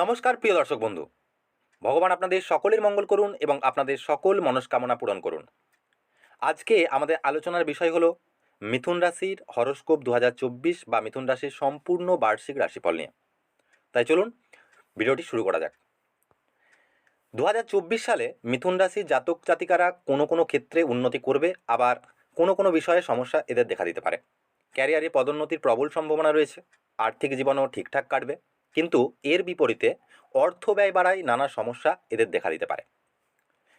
নমস্কার, প্রিয় দর্শক বন্ধু। ভগবান আপনাদের সকলের মঙ্গল করুন এবং আপনাদের সকল মনস্কামনা পূরণ করুন। আজকে আমাদের আলোচনার বিষয় হলো মিথুন রাশির হরস্কোপ দু হাজার চব্বিশ বা মিথুন রাশির সম্পূর্ণ বার্ষিক রাশিফল নিয়ে। তাই চলুন ভিডিওটি শুরু করা যাক। দু হাজার চব্বিশ সালে মিথুন রাশির জাতক জাতিকারা কোনো কোনো ক্ষেত্রে উন্নতি করবে, আবার কোনো কোনো বিষয়ে সমস্যা এদের দেখা দিতে পারে। ক্যারিয়ারে পদোন্নতির প্রবল সম্ভাবনা রয়েছে, আর্থিক জীবনও ঠিকঠাক কাটবে কিন্তু এর বিপরীতে অর্থ ব্যয় বাড়ায় নানা সমস্যা এদের দেখা দিতে পারে।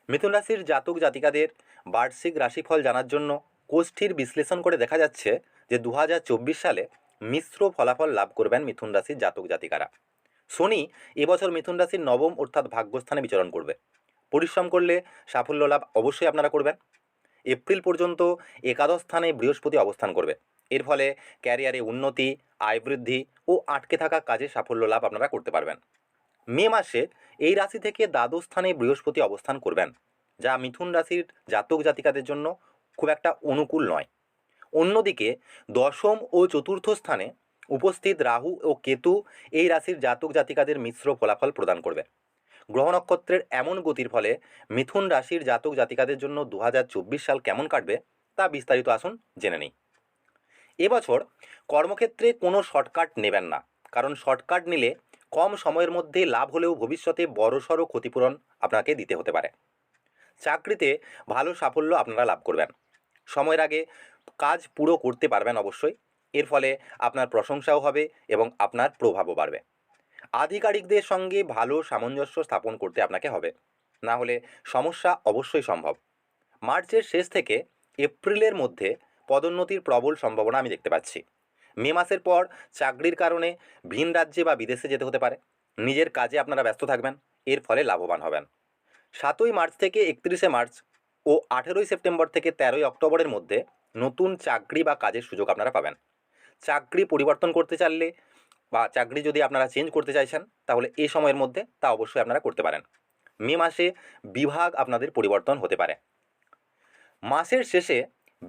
মিথুন রাশির জাতক জাতিকাদের বার্ষিক রাশিফল জানার জন্য কোষ্ঠীর বিশ্লেষণ করে দেখা যাচ্ছে যে দু হাজার চব্বিশ সালে মিশ্র ফলাফল লাভ করবেন মিথুন রাশির জাতক জাতিকারা। শনি এবছর মিথুন রাশির নবম অর্থাৎ ভাগ্যস্থানে বিচরণ করবে। পরিশ্রম করলে সাফল্য লাভ অবশ্যই আপনারা করবেন। এপ্রিল পর্যন্ত একাদশ স্থানে বৃহস্পতি অবস্থান করবে। এর ফলে ক্যারিয়ারে উন্নতি, আয় বৃদ্ধি ও আটকে থাকা কাজে সাফল্য লাভ আপনারা করতে পারবেন। মে মাসে এই রাশি থেকে দ্বাদশ স্থানে বৃহস্পতি অবস্থান করবেন, যা মিথুন রাশির জাতক জাতিকাদের জন্য খুব একটা অনুকূল নয়। অন্যদিকে দশম ও চতুর্থ স্থানে উপস্থিত রাহু ও কেতু এই রাশির জাতক জাতিকাদের মিশ্র ফলাফল প্রদান করবে। গ্রহ নক্ষত্রের এমন গতির ফলে মিথুন রাশির জাতক জাতিকাদের জন্য দু হাজার চব্বিশ সাল কেমন কাটবে তা বিস্তারিত আসুন জেনে নিই। এবছর কর্মক্ষেত্রে কোনো শর্টকাট নেবেন না, কারণ শর্টকাট নিলে কম সময়ের মধ্যে লাভ হলেও ভবিষ্যতে বড়সড় ক্ষতিপূরণ আপনাকে দিতে হতে পারে। চাকরিতে ভালো সাফল্য আপনারা লাভ করবেন। সময়ের আগে কাজ পুরো করতে পারবেন অবশ্যই, এর ফলে আপনার প্রশংসাও হবে এবং আপনার প্রভাবও বাড়বে। আধিকারিকদের সঙ্গে ভালো সামঞ্জস্য স্থাপন করতে আপনাকে হবে, না হলে সমস্যা অবশ্যই সম্ভব। মার্চের শেষ থেকে এপ্রিলের মধ্যে পদোন্নতির প্রবল সম্ভাবনা আমি দেখতে পাচ্ছি। মে মাসের পর চাকরির কারণে ভিন রাজ্যে বা বিদেশে যেতে হতে পারে। নিজের কাজে আপনারা ব্যস্ত থাকবেন, এর ফলে লাভবান হবেন। সাতই মার্চ থেকে একত্রিশে মার্চ ও আঠেরোই সেপ্টেম্বর থেকে তেরোই অক্টোবরের মধ্যে নতুন চাকরি বা কাজের সুযোগ আপনারা পাবেন। চাকরি পরিবর্তন করতে চাইলে বা চাকরি যদি আপনারা চেঞ্জ করতে চাইছেন, তাহলে এই সময়ের মধ্যে তা অবশ্যই আপনারা করতে পারেন। মে মাসে বিভাগ আপনাদের পরিবর্তন হতে পারে। মাসের শেষে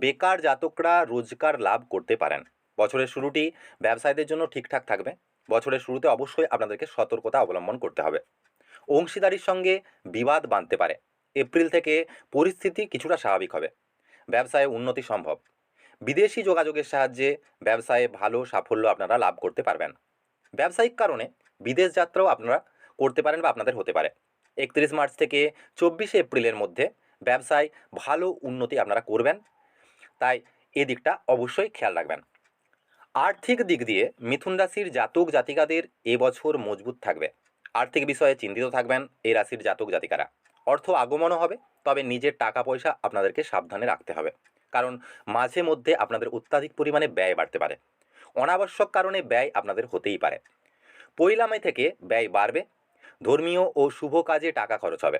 বেকার জাতকরা রোজগার লাভ করতে পারেন। বছরের শুরুটি ব্যবসায়ীদের জন্য ঠিকঠাক থাকবে। বছরের শুরুতে অবশ্যই আপনাদেরকে সতর্কতা অবলম্বন করতে হবে। অংশীদারির সঙ্গে বিবাদ বাঁধতে পারে। এপ্রিল থেকে পরিস্থিতি কিছুটা স্বাভাবিক হবে। ব্যবসায় উন্নতি সম্ভব। বিদেশি যোগাযোগের সাহায্যে ব্যবসায়ে ভালো সাফল্য আপনারা লাভ করতে পারবেন। ব্যবসায়িক কারণে বিদেশ যাত্রাও আপনারা করতে পারেন বা আপনাদের হতে পারে। একত্রিশ মার্চ থেকে চব্বিশে এপ্রিলের মধ্যে ব্যবসায় ভালো উন্নতি আপনারা করবেন। তাই এদিকটা অবশ্যই খেয়াল রাখবেন। আর্থিক দিক দিয়ে মিথুন রাশির জাতক জাতিকাদের এবছর মজবুত থাকবে। আর্থিক বিষয়ে চিন্তিত থাকবেন এই রাশির জাতক জাতিকারা। অর্থ আগমনও হবে, তবে নিজের টাকা পয়সা আপনাদেরকে সাবধানে রাখতে হবে। কারণ মাঝে মধ্যে আপনাদের অত্যাধিক পরিমাণে ব্যয় বাড়তে পারে। অনাবশ্যক কারণে ব্যয় আপনাদের হতেই পারে। পয়লা মে থেকে ব্যয় বাড়বে, ধর্মীয় ও শুভ কাজে টাকা খরচ হবে।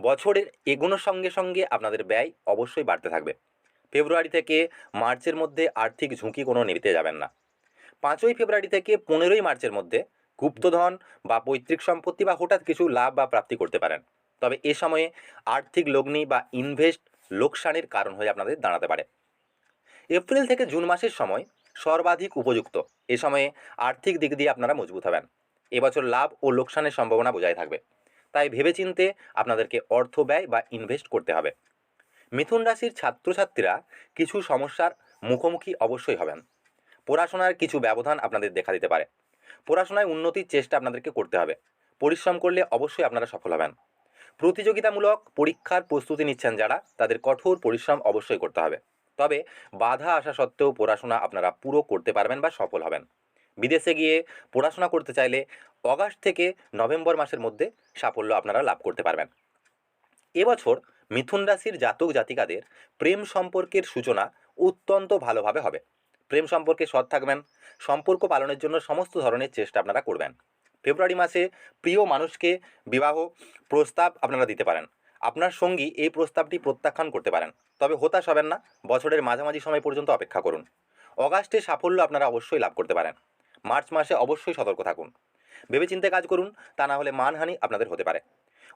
বছরের এগোনোর সঙ্গে সঙ্গে আপনাদের ব্যয় অবশ্যই বাড়তে থাকবে। ফেব্রুয়ারি থেকে মার্চের মধ্যে আর্থিক ঝুঁকি কোনো নিতে যাবেন না। পাঁচই ফেব্রুয়ারি থেকে পনেরোই মার্চের মধ্যে গুপ্তধন বা পৈতৃক সম্পত্তি বা হঠাৎ কিছু লাভ বা প্রাপ্তি করতে পারেন। তবে এ সময়ে আর্থিক লগ্নি বা ইনভেস্ট লোকসানের কারণ হয়ে আপনাদের দাঁড়াতে পারে। এপ্রিল থেকে জুন মাসের সময় সর্বাধিক উপযুক্ত। এ সময়ে আর্থিক দিক দিয়ে আপনারা মজবুত হবেন। এবছর লাভ ও লোকসানের সম্ভাবনা বজায় থাকবে। তাই ভেবেচিন্তে আপনাদেরকে অর্থ ব্যয় বা ইনভেস্ট করতে হবে। মিথুন রাশির ছাত্রছাত্রীরা কিছু সমস্যার মুখোমুখি অবশ্যই হবেন। পড়াশোনার কিছু ব্যবধান আপনাদের দেখা দিতে পারে। পড়াশোনায় উন্নতির চেষ্টা আপনাদেরকে করতে হবে। পরিশ্রম করলে অবশ্যই আপনারা সফল হবেন। প্রতিযোগিতামূলক পরীক্ষার প্রস্তুতি নিচ্ছেন যারা, তাদের কঠোর পরিশ্রম অবশ্যই করতে হবে। তবে বাধা আসা সত্ত্বেও পড়াশোনা আপনারা পুরো করতে পারবেন বা সফল হবেন। বিদেশে গিয়ে পড়াশোনা করতে চাইলে অগাস্ট থেকে নভেম্বর মাসের মধ্যে সাফল্য আপনারা লাভ করতে পারবেন। এবছর মিথুন রাশির জাতক জাতিকাদের প্রেম সম্পর্কের সূচনা অত্যন্ত ভালোভাবে হবে। প্রেম সম্পর্কে সৎ থাকবেন, সম্পর্ক পালনের জন্য সমস্ত ধরনের চেষ্টা আপনারা করবেন। ফেব্রুয়ারি মাসে প্রিয় মানুষকে বিবাহ প্রস্তাব আপনারা দিতে পারেন। আপনার সঙ্গী এই প্রস্তাবটি প্রত্যাখ্যান করতে পারেন। তবে হতাশ হবেন না, বছরের মাঝামাঝি সময় পর্যন্ত অপেক্ষা করুন। অগাস্টে সাফল্য আপনারা অবশ্যই লাভ করতে পারেন। মার্চ মাসে অবশ্যই সতর্ক থাকুন। ভেবেচিন্তে কাজ করুন, তা না হলে মানহানি আপনাদের হতে পারে।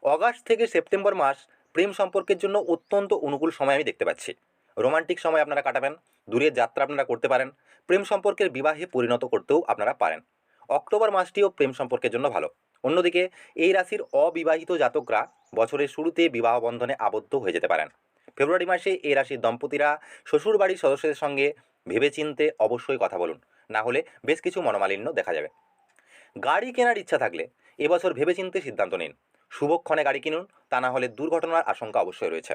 অগাস্ট থেকে সেপ্টেম্বর মাস প্রেম সম্পর্কের জন্য অত্যন্ত অনুকূল সময় আমি দেখতে পাচ্ছি। রোমান্টিক সময় আপনারা কাটাবেন, দূরের যাত্রা আপনারা করতে পারেন, প্রেম সম্পর্কের বিবাহে পরিণত করতেও আপনারা পারেন। অক্টোবর মাসটিও প্রেম সম্পর্কের জন্য ভালো। অন্যদিকে, এই রাশির অবিবাহিত জাতকরা বছরের শুরুতে বিবাহ বন্ধনে আবদ্ধ হয়ে যেতে পারেন। ফেব্রুয়ারি মাসে এই রাশির দম্পতিরা শ্বশুরবাড়ির সদস্যদের সঙ্গে ভেবেচিন্তে অবশ্যই কথা বলুন, না হলে বেশ কিছু মনোমালিন্য দেখা যাবে। গাড়ি কেনার ইচ্ছা থাকলে এবছর ভেবেচিন্তে সিদ্ধান্ত নিন। শুভক্ষণে গাড়ি কিনুন, তা না হলে দুর্ঘটনার আশঙ্কা অবশ্যই রয়েছে।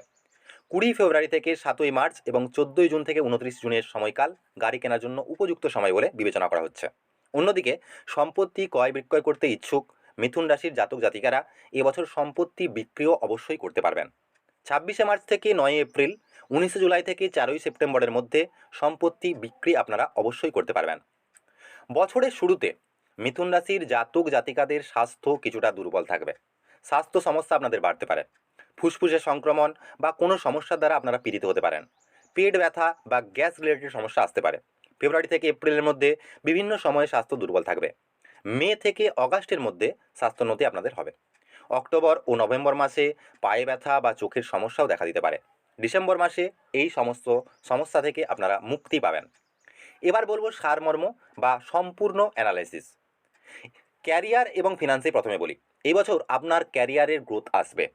কুড়ি ফেব্রুয়ারি থেকে সাতই মার্চ এবং চোদ্দোই জুন থেকে উনত্রিশ জুনের সময়কাল গাড়ি কেনার জন্য উপযুক্ত সময় বলে বিবেচনা করা হচ্ছে। অন্যদিকে, সম্পত্তি ক্রয় বিক্রয় করতে ইচ্ছুক মিথুন রাশির জাতক জাতিকারা এবছর সম্পত্তি বিক্রিও অবশ্যই করতে পারবেন। ছাব্বিশে মার্চ থেকে নয় এপ্রিল, উনিশে জুলাই থেকে চারই সেপ্টেম্বরের মধ্যে সম্পত্তি বিক্রি আপনারা অবশ্যই করতে পারবেন। বছরের শুরুতে মিথুন রাশির জাতক জাতিকাদের স্বাস্থ্য কিছুটা দুর্বল থাকবে। স্বাস্থ্য সমস্যা আপনাদের বাড়তে পারে। ফুসফুসের সংক্রমণ বা কোনো সমস্যার দ্বারা আপনারা পীড়িত হতে পারেন। পেট ব্যথা বা গ্যাস রিলেটেড সমস্যা আসতে পারে। ফেব্রুয়ারি থেকে এপ্রিলের মধ্যে বিভিন্ন সময়ে স্বাস্থ্য দুর্বল থাকবে। মে থেকে অগাস্টের মধ্যে স্বাস্থ্যোন্নতি আপনাদের হবে। অক্টোবর ও নভেম্বর মাসে পায়ে ব্যথা বা চোখের সমস্যাও দেখা দিতে পারে। ডিসেম্বর মাসে এই সমস্ত সমস্যা থেকে আপনারা মুক্তি পাবেন। এবার বলব সারমর্ম বা সম্পূর্ণ অ্যানালাইসিস। ক্যারিয়ার এবং ফিনান্সে প্রথমে বলি। এই বছর আপনার ক্যারিয়ারের গ্রোথ আসবে।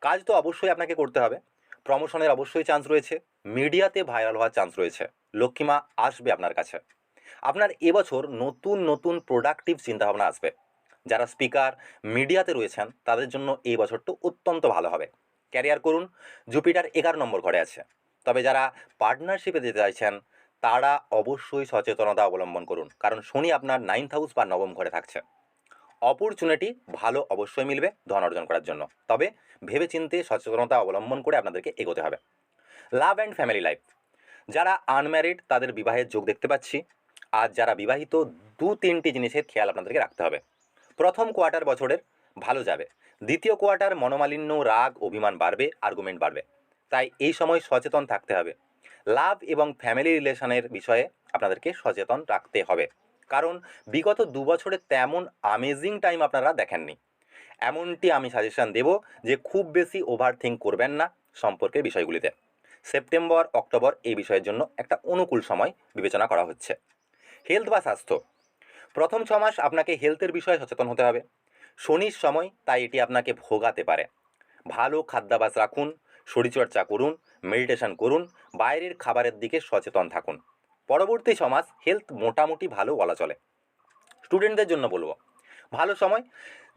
কাজ তো অবশ্যই আপনাকে করতে হবে। প্রমোশনের অবশ্যই চান্স রয়েছে। মিডিয়াতে ভাইরাল হওয়ার চান্স রয়েছে। লক্ষ্মীমা আসবে আপনার কাছে। আপনার এবছর নতুন নতুন প্রোডাক্টিভ চিন্তাভাবনা আসবে। যারা স্পিকার মিডিয়াতে রয়েছেন, তাদের জন্য এই বছরটা অত্যন্ত ভালো হবে। ক্যারিয়ার করুন। জুপিটার এগারো নম্বর ঘরে আছে। তবে যারা পার্টনারশিপে যেতে চাইছেন, তারা অবশ্যই সচেতনতা অবলম্বন করুন। কারণ শনি আপনার নাইন্থ হাউস বা নবম ঘরে থাকছে। অপরচুনিটি ভালো অবশ্যই মিলবে ধন অর্জন করার জন্য। তবে ভেবেচিন্তে সচেতনতা অবলম্বন করে আপনাদেরকে এগোতে হবে। লাভ অ্যান্ড ফ্যামিলি লাইফ যারা আনম্যারিড তাদের বিবাহের যোগ দেখতে পাচ্ছি। আর যারা বিবাহিত, দু তিনটি জিনিসের খেয়াল আপনাদেরকে রাখতে হবে। প্রথম কোয়ার্টার বছরের ভালো যাবে। দ্বিতীয় কোয়ার্টার মনোমালিন্য, রাগ, অভিমান বাড়বে আর্গুমেন্ট বাড়বে। তাই এই সময় সচেতন থাকতে হবে। লাভ এবং ফ্যামিলি রিলেশনের বিষয়ে আপনাদেরকে সচেতন রাখতে হবে। কারণ বিগত দু বছরে তেমন আমেজিং টাইম আপনারা দেখেননি। এমনটি আমি সাজেশন দেব যে খুব বেশি ওভার থিঙ্ক করবেন না সম্পর্কের বিষয়গুলিতে। সেপ্টেম্বর অক্টোবর এই বিষয়ের জন্য একটা অনুকূল সময় বিবেচনা করা হচ্ছে। হেলথ বা স্বাস্থ্য। প্রথম ছ মাস আপনাকে হেলথের বিষয়ে সচেতন হতে হবে। শনির সময় তাই এটি আপনাকে ভোগাতে পারে। ভালো খাদ্যাভাস রাখুন, শরীরচর্চা করুন মেডিটেশন করুন, বাইরের খাবারের দিকে সচেতন থাকুন। পরবর্তী ছমাস হেলথ মোটামুটি ভালো বলা চলে। স্টুডেন্টদের জন্য বলব। ভালো সময়,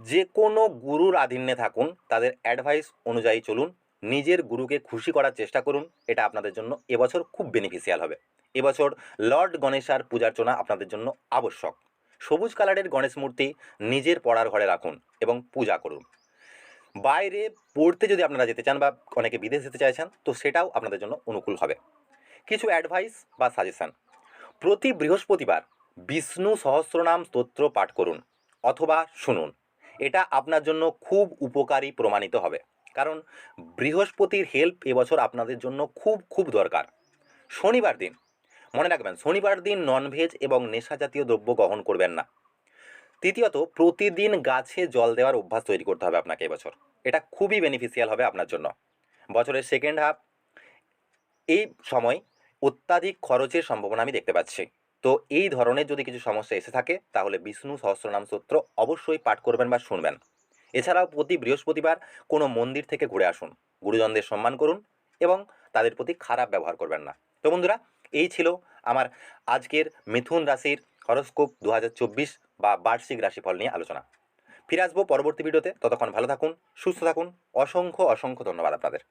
যে কোনো গুরুর আধীনে থাকুন, তাদের অ্যাডভাইস অনুযায়ী চলুন, নিজের গুরুকে খুশি করার চেষ্টা করুন, এটা আপনাদের জন্য এবছর খুব বেনিফিশিয়াল হবে। এবছর লর্ড গণেশার পূজার্চনা আপনাদের জন্য আবশ্যক। সবুজ কালারের গণেশ মূর্তি নিজের পড়ার ঘরে রাখুন এবং পূজা করুন। বাইরে পড়তে যদি আপনারা যেতে চান বা অনেকে বিদেশ যেতে চাইছেন, তো সেটাও আপনাদের জন্য অনুকূল হবে। কিছু অ্যাডভাইস বা সাজেশন প্রতি বৃহস্পতিবার বিষ্ণু সহস্রনাম স্তোত্র পাঠ করুন অথবা শুনুন। এটা আপনার জন্য খুব উপকারী প্রমাণিত হবে। কারণ বৃহস্পতির হেল্প এবছর আপনাদের জন্য খুব খুব দরকার। শনিবার দিন, মনে রাখবেন, শনিবার দিন ননভেজ এবং নেশা জাতীয় দ্রব্য গ্রহণ করবেন না। তৃতীয়ত, প্রতিদিন গাছে জল দেওয়ার অভ্যাস তৈরি করতে হবে আপনাকে এবছর। এটা খুবই বেনিফিশিয়াল হবে আপনার জন্য। বছরের সেকেন্ড হাফ এই সময় অত্যাধিক খরচের সম্ভাবনা আমি দেখতে পাচ্ছি। তো এই ধরনের যদি কিছু সমস্যা এসে থাকে, তাহলে বিষ্ণু সহস্রনাম স্তোত্র অবশ্যই পাঠ করবেন বা শুনবেন। এছাড়াও প্রতি বৃহস্পতিবার কোনো মন্দির থেকে ঘুরে আসুন, গুরুজনদের সম্মান করুন এবং তাদের প্রতি খারাপ ব্যবহার করবেন না। তো বন্ধুরা, এই ছিল আমার আজকের মিথুন রাশির হরস্কোপ দু হাজার চব্বিশ বা বার্ষিক রাশিফল নিয়ে আলোচনা। ফিরে আসব পরবর্তী ভিডিওতে। ততক্ষণ ভালো থাকুন, সুস্থ থাকুন। অসংখ্য অসংখ্য ধন্যবাদ আপনাদের।